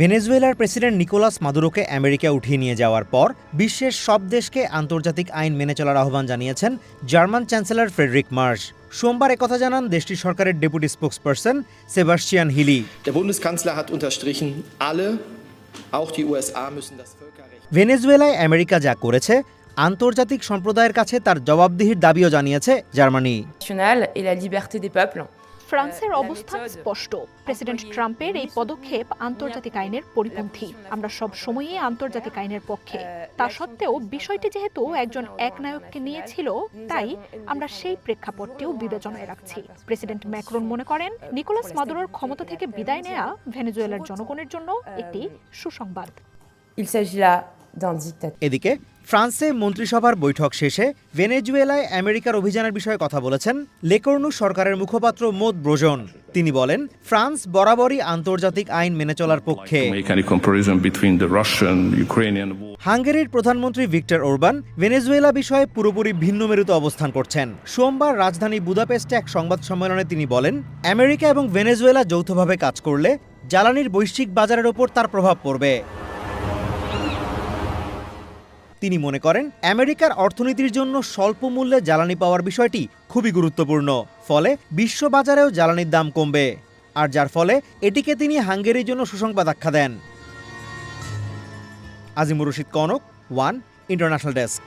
ভেনেজুয়েলার president Nicolas মাদুরোকে America উঠিয়ে নিয়ে যাওয়ার পর বিশ্বের সব দেশকে আন্তর্জাতিক আইন মেনে চলার আহ্বান জানিয়েছেন জার্মান চ্যান্সেলর ফ্রেডরিক মার্শ। সোমবার একথা জানান দেশটির সরকারের deputy spokesperson Sebastian Hille. Der Bundeskanzler hat unterstrichen, alle, auch die USA, müssen das Völkerrecht. ভেনেজুয়েলায় আমেরিকা যা করেছে আন্তর্জাতিক সম্প্রদায়ের কাছে তার জবাবদিহির দাবিও জানিয়েছে জার্মানি। ফ্রান্সের অবস্থান স্পষ্ট। প্রেসিডেন্ট ট্রাম্পের এই পদক্ষেপ আন্তর্জাতিক আইনের পরিপন্থী। আমরা সব সময়ই আন্তর্জাতিক আইনের পক্ষে। তা সত্ত্বেও বিষয়টি যেহেতু একজন একনায়ককে নিয়েছিল তাই আমরা সেই প্রেক্ষাপটটিও বিবেচনায় রাখছি। প্রেসিডেন্ট ম্যাক্রন মনে করেন নিকোলাস মাদুরোর ক্ষমতা থেকে বিদায় নেয়া ভেনেজুয়েলার জনগণের জন্য একটি সুসংবাদ। D'un dictateur. এদিকে ফ্রান্সে মন্ত্রিসভার বৈঠক শেষে ভেনেজুয়েলায় আমেরিকার অভিযানের বিষয়ে কথা বলেছেন লেকর্নু সরকারের মুখপাত্র মোদ ব্রোজন। তিনি বলেন ফ্রান্স বরাবরই আন্তর্জাতিক আইন মেনে চলার পক্ষে. হাঙ্গেরির প্রধানমন্ত্রী ভিক্টর ওরবান ভেনেজুয়েলা বিষয়ে পুরোপুরি ভিন্ন মেরুতে অবস্থান করছেন। সোমবার রাজধানী বুদাপেস্টে এক সংবাদ সম্মেলনে তিনি বলেন আমেরিকা এবং ভেনেজুয়েলা যৌথভাবে কাজ করলে জ্বালানির বৈশ্বিক বাজারের ওপর তার প্রভাব পড়বে। তিনি মনে করেন, আমেরিকার অর্থনীতির জন্য স্বল্প মূল্যে জ্বালানি পাওয়ার বিষয়টি খুবই গুরুত্বপূর্ণ, ফলে বিশ্ববাজারেও জ্বালানির দাম কমবে। আর যার ফলে এটিকে তিনি হাঙ্গেরির জন্য সুসংবাদ আখ্যা দেন। Azimur Rashid Kanak, one international desk.